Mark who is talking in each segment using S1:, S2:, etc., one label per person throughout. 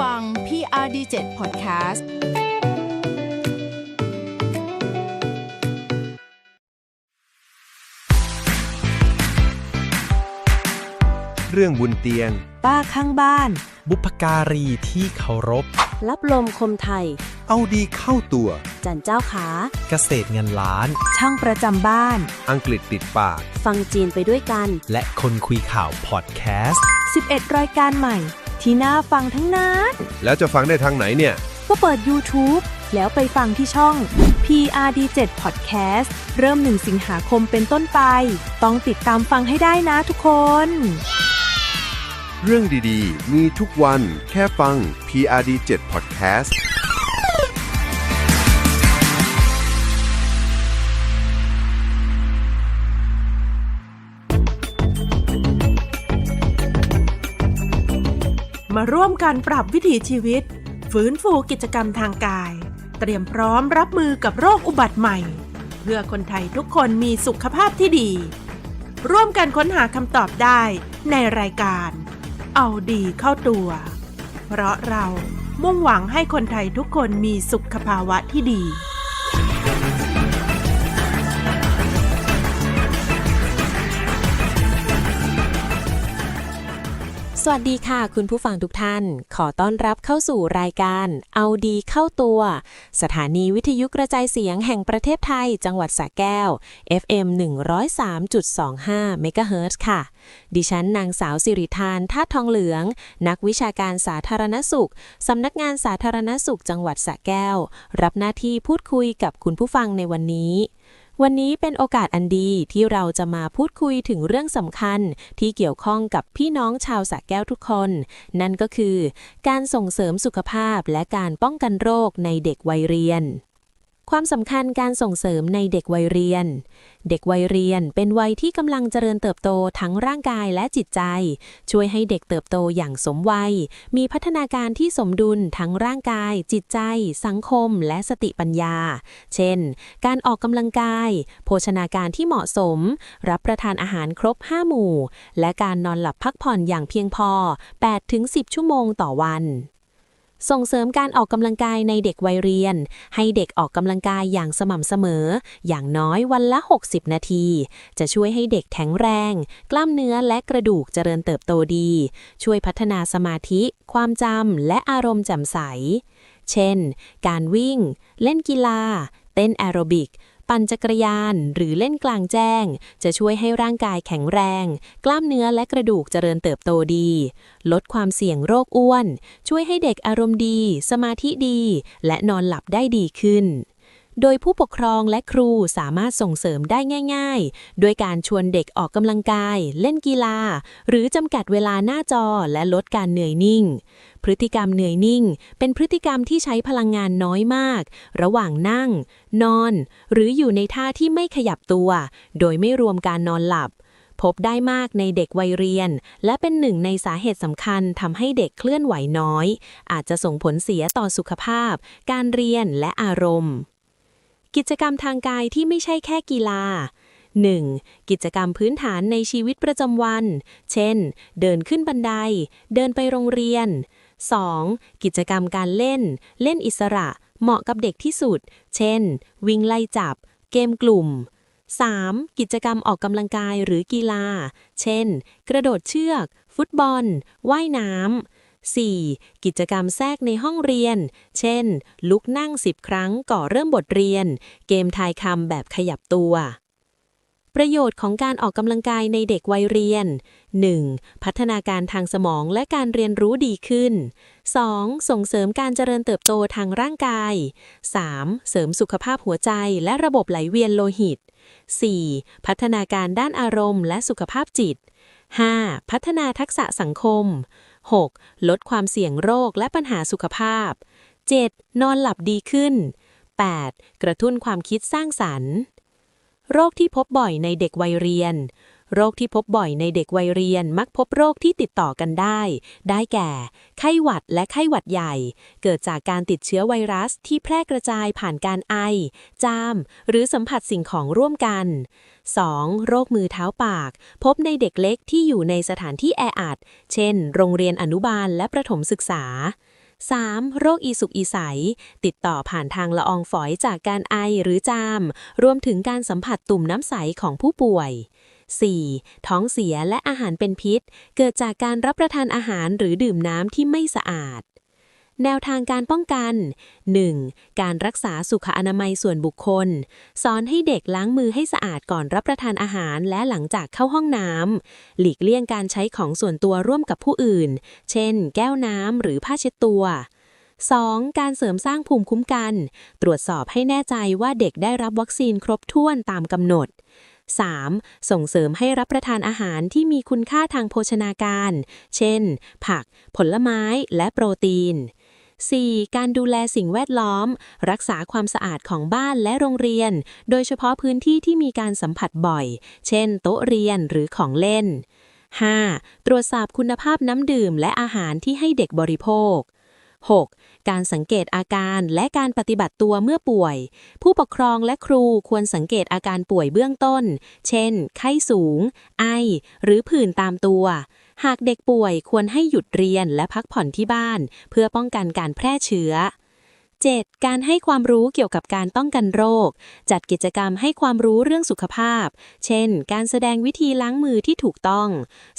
S1: ฟัง PRD7 Podcast
S2: เรื่องบุญเตียง
S3: ป้าข้างบ้าน
S4: บุพการีที่เคารพ
S3: รับลมคมไทย
S2: เอาดีเข้าตัว
S3: จันเจ้าขา
S4: เกษตรเงินล้าน
S3: ช่างประจำบ้าน
S2: อังกฤษติดปาก
S3: ฟังจีนไปด้วยกัน
S4: และคนคุยข่าวพอดแคสต์
S3: 11 รายการใหม่ ที่น่าฟังทั้งนั้น
S2: แล้วจะฟังได้ทางไหนเนี่ย
S3: ก็เปิด YouTube แล้วไปฟังที่ช่อง PRD7 Podcast เริ่ม 1 สิงหาคมเป็นต้นไป ต้องติดตามฟังให้ได้นะทุกคน
S2: เรื่องดีๆ มีทุกวันแค่ฟัง PRD7 Podcast
S5: มาร่วมกันปรับวิถีชีวิต ฟื้นฟูกิจกรรมทางกาย เตรียมพร้อมรับมือกับโรคอุบัติใหม่ เพื่อคนไทยทุกคนมีสุขภาพที่ดี ร่วมกันค้นหาคำตอบได้ในรายการ เอาดีเข้าตัว เพราะเรามุ่งหวังให้คนไทยทุกคนมีสุขภาวะที่ดี
S6: สวัสดีค่ะ คุณผู้ฟังทุกท่าน ขอต้อนรับเข้าสู่รายการ เอาดีเข้าตัว สถานีวิทยุกระจายเสียงแห่งประเทศไทย จังหวัดสระแก้ว FM 103.25 MHz ค่ะ ดิฉันนางสาวสิริธานท่าทองเหลือง นักวิชาการสาธารณสุข สำนักงานสาธารณสุขจังหวัดสระแก้ว รับหน้าที่พูดคุยกับคุณผู้ฟังในวันนี้ วันนี้เป็นโอกาสอันดีที่เราจะมาพูดคุยถึงเรื่องสำคัญที่เกี่ยวข้องกับพี่น้องชาวสระแก้วทุกคน นั่นก็คือ การส่งเสริมสุขภาพและการป้องกันโรคในเด็กวัยเรียน ความสำคัญการส่งเสริมในเด็กวัยเรียน เด็กวัยเรียนเป็นวัยที่กำลังเจริญเติบโตทั้งร่างกายและจิตใจ ช่วยให้เด็กเติบโตอย่างสมวัย มีพัฒนาการที่สมดุลทั้งร่างกาย จิตใจ สังคม และสติปัญญา เช่น การออกกำลังกาย โภชนาการที่เหมาะสม รับประทานอาหารครบ 5 หมู่ และการนอนหลับพักผ่อนอย่างเพียงพอ 8-10 ชั่วโมงต่อวัน ส่งเสริมการออกกำลังกายในเด็กวัยเรียน ให้เด็กออกกำลังกายอย่างสม่ำเสมอ อย่างน้อยวันละ 60 นาที จะช่วยให้เด็กแข็งแรง กล้ามเนื้อและกระดูกเจริญเติบโตดี ช่วยพัฒนาสมาธิ ความจำและอารมณ์แจ่มใส เช่น การวิ่ง เล่นกีฬา เต้นแอโรบิก ปั่นจักรยานหรือเล่นกลางแจ้ง จะช่วยให้ร่างกายแข็งแรง กล้ามเนื้อและกระดูกเจริญเติบโตดี ลดความเสี่ยงโรคอ้วน ช่วยให้เด็กอารมณ์ดี สมาธิดี และนอนหลับได้ดีขึ้น โดยผู้ปกครองและครูสามารถส่งเสริมได้ง่าย ๆ ด้วยการชวนเด็กออกกำลังกาย เล่นกีฬา หรือจำกัดเวลาหน้าจอและลดการเหนื่อยนิ่ง พฤติกรรมเหนื่อยนิ่ง เป็นพฤติกรรมที่ใช้พลังงานน้อยมาก ระหว่างนั่ง นอน หรืออยู่ในท่าที่ไม่ขยับตัว โดยไม่รวมการนอนหลับพบได้มากในเด็กวัยเรียน และเป็นหนึ่งในสาเหตุสำคัญทำให้เด็กเคลื่อนไหวน้อย อาจจะส่งผลเสียต่อสุขภาพ การเรียนและอารมณ์ กิจกรรมทางกายที่ไม่ใช่แค่กีฬา 1. กิจกรรมพื้นฐานในชีวิตประจำวัน เช่น เดินขึ้นบันได เดินไปโรงเรียน 2. กิจกรรมการเล่น เล่นอิสระ เหมาะกับเด็กที่สุด เช่น วิ่งไล่จับ เกมกลุ่ม 3. กิจกรรมออกกำลังกายหรือกีฬา เช่น กระโดดเชือก ฟุตบอล ว่ายน้ำ 4. กิจกรรมแทรกในห้องเรียน เช่น ลุกนั่ง 10 ครั้งก่อเริ่มบทเรียน เกมทายคำแบบขยับตัว ประโยชน์ของการออกกำลังกายในเด็กวัยเรียน 1. พัฒนาการทางสมองและการเรียนรู้ดีขึ้น 2. ส่งเสริมการเจริญเติบโตทางร่างกาย 3. เสริมสุขภาพหัวใจและระบบไหลเวียนโลหิต 4. พัฒนาการด้านอารมณ์และสุขภาพจิต 5. พัฒนาทักษะสังคม 6. ลดความเสี่ยงโรคและปัญหาสุขภาพ 7. นอนหลับดีขึ้น 8. กระตุ้นความคิดสร้างสรรค์ โรคที่พบบ่อยในเด็กวัยเรียน โรคที่พบบ่อยในเด็กวัยเรียนมักพบโรคที่ติดต่อกันได้ ได้แก่ ไข้หวัดและไข้หวัดใหญ่ เกิดจากการติดเชื้อไวรัสที่แพร่กระจายผ่านการไอ จาม หรือสัมผัสสิ่งของร่วมกัน 2. โรคมือเท้าปาก พบในเด็กเล็กที่อยู่ในสถานที่แออัด เช่น โรงเรียนอนุบาลและประถมศึกษา 3. โรคอีสุกอีใส ติดต่อผ่านทางละอองฝอยจากการไอหรือจาม รวมถึงการสัมผัสตุ่มน้ำใสของผู้ป่วย 4. ท้องเสียและอาหารเป็นพิษ เกิดจากการรับประทานอาหารหรือดื่มน้ำที่ไม่สะอาดแนวทางการป้องกัน 1. การรักษาสุขอนามัยส่วนบุคคล สอนให้เด็กล้างมือให้สะอาดก่อนรับประทานอาหารและหลังจากเข้าห้องน้ำ หลีกเลี่ยงการใช้ของส่วนตัวร่วมกับผู้อื่น เช่น แก้วน้ำหรือผ้าเช็ดตัว 2. การเสริมสร้างภูมิคุ้มกัน ตรวจสอบให้แน่ใจว่าเด็กได้รับวัคซีนครบถ้วนตามกำหนด 3. ส่งเสริมให้รับประทานอาหารที่มีคุณค่าทางโภชนาการ เช่น ผัก ผลไม้ และโปรตีน 4. การดูแลสิ่งแวดล้อม รักษาความสะอาดของบ้านและโรงเรียน โดยเฉพาะพื้นที่ที่มีการสัมผัสบ่อย เช่น โต๊ะเรียนหรือของเล่น 5. ตรวจสอบคุณภาพน้ำดื่มและอาหารที่ให้เด็กบริโภค 6. การสังเกตอาการและการปฏิบัติตัวเมื่อป่วย ผู้ปกครองและครูควรสังเกตอาการป่วยเบื้องต้น เช่น ไข้สูง ไอ หรือผื่นตามตัว หากเด็กป่วยควรให้หยุดเรียนและพักผ่อนที่บ้าน เพื่อป้องกันการแพร่เชื้อ 7. การให้ความรู้เกี่ยวกับการป้องกันโรค จัดกิจกรรมให้ความรู้เรื่องสุขภาพ เช่น การแสดงวิธีล้างมือที่ถูกต้อง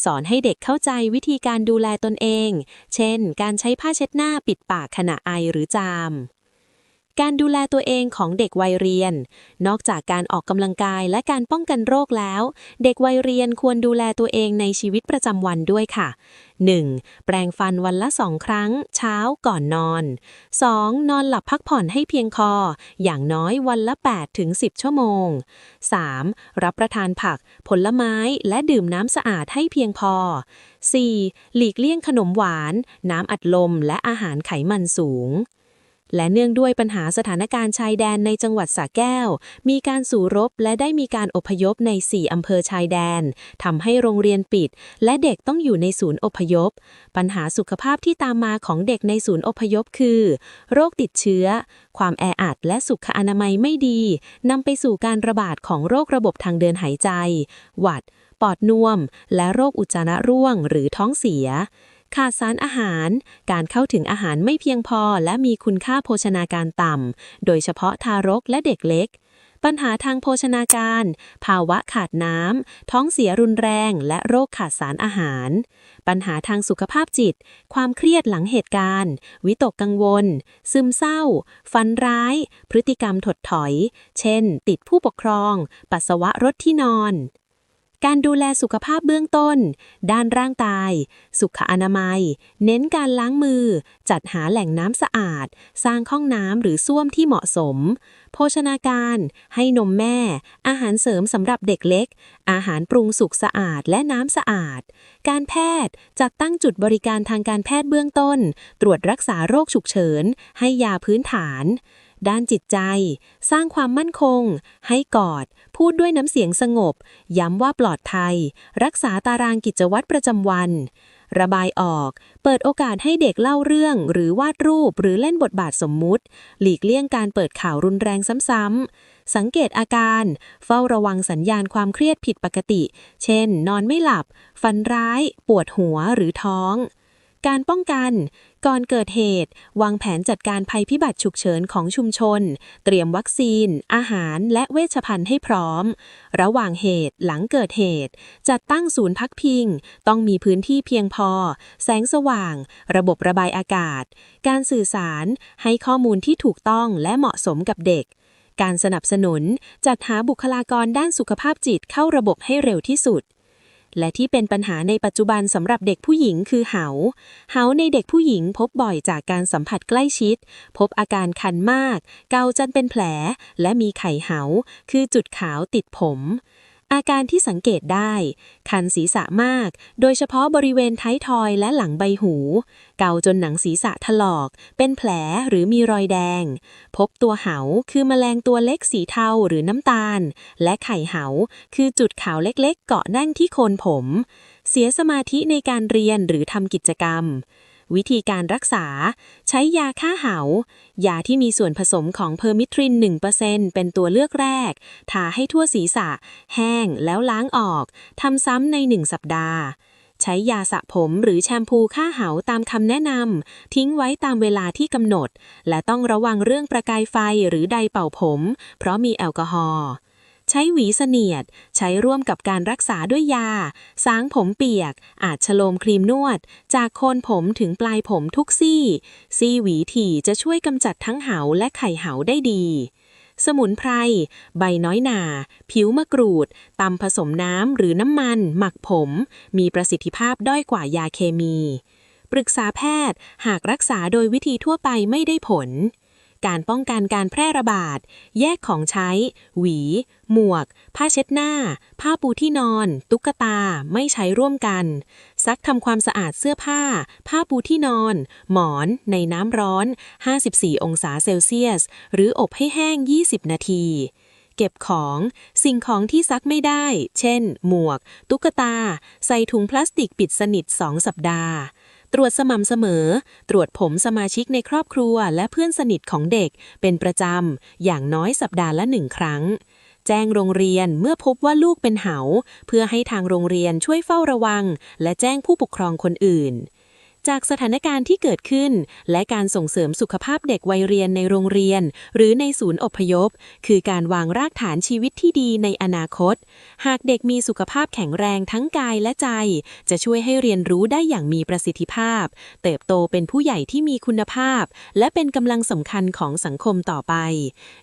S6: สอนให้เด็กเข้าใจวิธีการดูแลตนเอง เช่น การใช้ผ้าเช็ดหน้าปิดปากขณะไอหรือจาม การดูแลตัวเองของเด็กวัยเรียน นอกจากการออกกำลังกายและการป้องกันโรคแล้ว เด็กวัยเรียนควรดูแลตัวเองในชีวิตประจำวันด้วยค่ะ 1. แปรงฟันวันละสองครั้ง เช้าก่อนนอน 2. นอนหลับพักผ่อนให้เพียงพออย่างน้อยวันละ8-10 ชั่วโมง 3. รับประทานผัก ผลไม้และดื่มน้ำสะอาดให้เพียงพอ 4. หลีกเลี่ยงขนมหวาน น้ำอัดลมและอาหารไขมันสูง และเนื่องด้วยปัญหาสถานการณ์ชายแดนในจังหวัดสระแก้ว มีการสู่รบและได้มีการอพยพใน 4 อำเภอชายแดนทำให้โรงเรียนปิด และเด็กต้องอยู่ในศูนย์อพยพ ปัญหาสุขภาพที่ตามมาของเด็กในศูนย์อพยพคือ โรคติดเชื้อ ความแออัดและสุขอนามัยไม่ดีนำไปสู่การระบาดของโรคระบบทางเดินหายใจ หวัด ปอดน่วม และโรคอุจจาระร่วงหรือท้องเสีย ขาดสารอาหาร การเข้าถึงอาหารไม่เพียงพอและมีคุณค่าโภชนาการต่ำ โดยเฉพาะทารกและเด็กเล็ก ปัญหาทางโภชนาการ ภาวะขาดน้ำ ท้องเสียรุนแรง และโรคขาดสารอาหาร ปัญหาทางสุขภาพจิต ความเครียดหลังเหตุการณ์ วิตกกังวล ซึมเศร้าฝันร้าย พฤติกรรมถดถอย เช่น ติดผู้ปกครอง ปัสสาวะรถที่นอน การดูแลสุขภาพเบื้องต้น ด้านร่างกาย สุขอนามัย เน้นการล้างมือ จัดหาแหล่งน้ำสะอาด สร้างห้องน้ำหรือส้วมที่เหมาะสม โภชนาการ ให้นมแม่ อาหารเสริมสำหรับเด็กเล็ก อาหารปรุงสุกสะอาดและน้ำสะอาด การแพทย์ จัดตั้งจุดบริการทางการแพทย์เบื้องต้น ตรวจรักษาโรคฉุกเฉิน ให้ยาพื้นฐาน ด้านจิตใจ สร้างความมั่นคง ให้กอด พูดด้วยน้ำเสียงสงบ ย้ำว่าปลอดภัย รักษาตารางกิจวัตรประจำวัน ระบายออก เปิดโอกาสให้เด็กเล่าเรื่อง หรือวาดรูปหรือเล่นบทบาทสมมุติ หลีกเลี่ยงการเปิดข่าวรุนแรงซ้ำๆ สังเกตอาการ เฝ้าระวังสัญญาณความเครียดผิดปกติ เช่น นอนไม่หลับ ฝันร้าย ปวดหัวหรือท้อง การป้องกัน ก่อนเกิดเหตุ วางแผนจัดการภัยพิบัติฉุกเฉินของชุมชน เตรียมวัคซีน อาหารและเวชภัณฑ์ให้พร้อม ระหว่างเหตุหลังเกิดเหตุ จัดตั้งศูนย์พักพิง ต้องมีพื้นที่เพียงพอ แสงสว่าง ระบบระบายอากาศ การสื่อสารให้ข้อมูลที่ถูกต้องและเหมาะสมกับเด็ก การสนับสนุน จัดหาบุคลากรด้านสุขภาพจิตเข้าระบบให้เร็วที่สุด และที่เป็นปัญหาในปัจจุบันสำหรับเด็กผู้หญิงคือเหา เหาในเด็กผู้หญิงพบบ่อยจากการสัมผัสใกล้ชิด พบอาการคันมาก เกาจนเป็นแผล และมีไข่เหา คือจุดขาวติดผม อาการที่สังเกตได้ คันศีรษะมาก โดยเฉพาะบริเวณท้ายทอยและหลังใบหู เกาจนหนังศีรษะถลอก เป็นแผลหรือมีรอยแดง พบตัวเหาคือแมลงตัวเล็กสีเทาหรือน้ำตาล และไข่เหาคือจุดขาวเล็กๆ เกาะแน่นที่โคนผม เสียสมาธิในการเรียนหรือทำกิจกรรม วิธีการรักษา ใช้ยาฆ่าเหายาที่มีส่วนผสมของเพอร์มิทริน 1%เป็นตัวเลือกแรก ทาให้ทั่วศีรษะ แห้งแล้วล้างออก ทำซ้ำใน 1 สัปดาห์ ใช้ยาสระผมหรือแชมพูฆ่าเหาตามคำแนะนำ ทิ้งไว้ตามเวลาที่กำหนด และต้องระวังเรื่องประกายไฟหรือไดเป่าผม เพราะมีแอลกอฮอล์ ใช้หวีเสนียด ใช้ร่วมกับการรักษาด้วยยา สางผมเปียก อาจชโลมครีมนวด จากโคนผมถึงปลายผมทุกซี่ ซี่หวีถี่จะช่วยกำจัดทั้งเหาและไข่เหาได้ดีสมุนไพร ใบน้อยหนา ผิวมะกรูด ตำผสมน้ำหรือน้ำมัน หมักผม มีประสิทธิภาพด้อยกว่ายาเคมี ปรึกษาแพทย์ หากรักษาโดยวิธีทั่วไปไม่ได้ผล การป้องกันการแพร่ระบาด แยกของใช้ หวี หมวก ผ้าเช็ดหน้า ผ้าปูที่นอน ตุ๊กตา ไม่ใช้ร่วมกัน ซักทำความสะอาดเสื้อผ้า ผ้าปูที่นอน หมอน ในน้ำร้อน 54 องศาเซลเซียส หรืออบให้แห้ง 20 นาทีเก็บของสิ่งของที่ซักไม่ได้ เช่น หมวก ตุ๊กตา ใส่ถุงพลาสติกปิดสนิท 2 สัปดาห์ ตรวจสม่ำเสมอ ตรวจผมสมาชิกในครอบครัวและเพื่อนสนิทของเด็ก เป็นประจำ อย่างน้อยสัปดาห์ละหนึ่งครั้ง แจ้งโรงเรียนเมื่อพบว่าลูกเป็นเหา เพื่อให้ทางโรงเรียนช่วยเฝ้าระวัง และแจ้งผู้ปกครองคนอื่น จากสถานการณ์ที่เกิดขึ้น และการส่งเสริมสุขภาพเด็กวัยเรียนในโรงเรียน หรือในศูนย์อพยพ คือการวางรากฐานชีวิตที่ดีในอนาคต หากเด็กมีสุขภาพแข็งแรงทั้งกายและใจ จะช่วยให้เรียนรู้ได้อย่างมีประสิทธิภาพ เติบโตเป็นผู้ใหญ่ที่มีคุณภาพ และเป็นกำลังสำคัญของสังคมต่อไป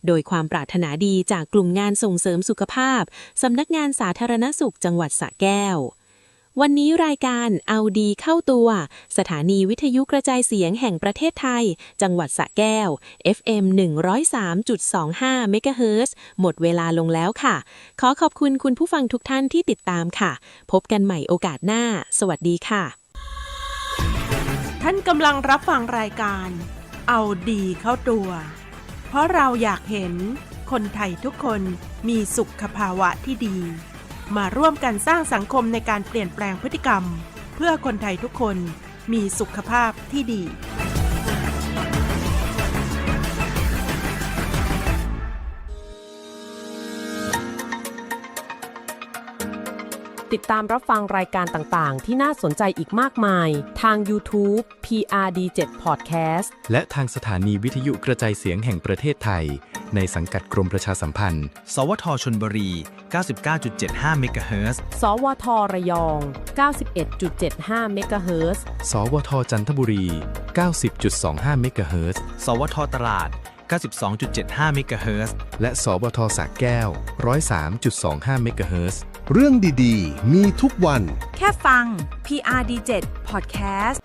S6: โดยความปรารถนาดีจากกลุ่มงานส่งเสริมสุขภาพสำนักงานสาธารณสุขจังหวัดสระแก้ว วันนี้รายการเอาดีเข้าตัว สถานีวิทยุกระจายเสียงแห่งประเทศไทย จังหวัดสระแก้ว FM 103.25เมกะเฮิรตซ์หมดเวลาลงแล้วค่ะ ขอขอบคุณคุณผู้ฟังทุกท่านที่ติดตามค่ะ พบกันใหม่โอกาสหน้า สวัสดีค่ะ
S5: ท่านกำลังรับฟังรายการ เอาดีเข้าตัว เพราะเราอยากเห็นคนไทยทุกคนมีสุขภาวะที่ดี มาร่วมกันสร้างสังคมในการเปลี่ยนแปลงพฤติกรรม เพื่อคนไทยทุกคนมีสุขภาพที่ดี
S7: ติดตามรับฟังรายการต่าง ๆ ที่น่าสนใจอีกมากมาย ทาง YouTube PRD7 Podcast
S8: และทางสถานีวิทยุกระจายเสียงแห่งประเทศไทย ในสังกัดกรมประชาสัมพันธ์
S4: สวทชนบุรี 99.75 เมกะเฮิรตซ์
S7: สวทระยอง 91.75 เมกะเฮิรตซ์
S8: สวทจันทบุรี 90.25 เมกะเฮิรตซ์
S4: สวทตราด 92.75 เมกะเฮิรตซ์
S2: และ สวทสระแก้ว 103.25 เมกะเฮิรตซ์ เรื่องดี ๆ มีทุกวัน
S1: แค่ฟัง PRD7 Podcast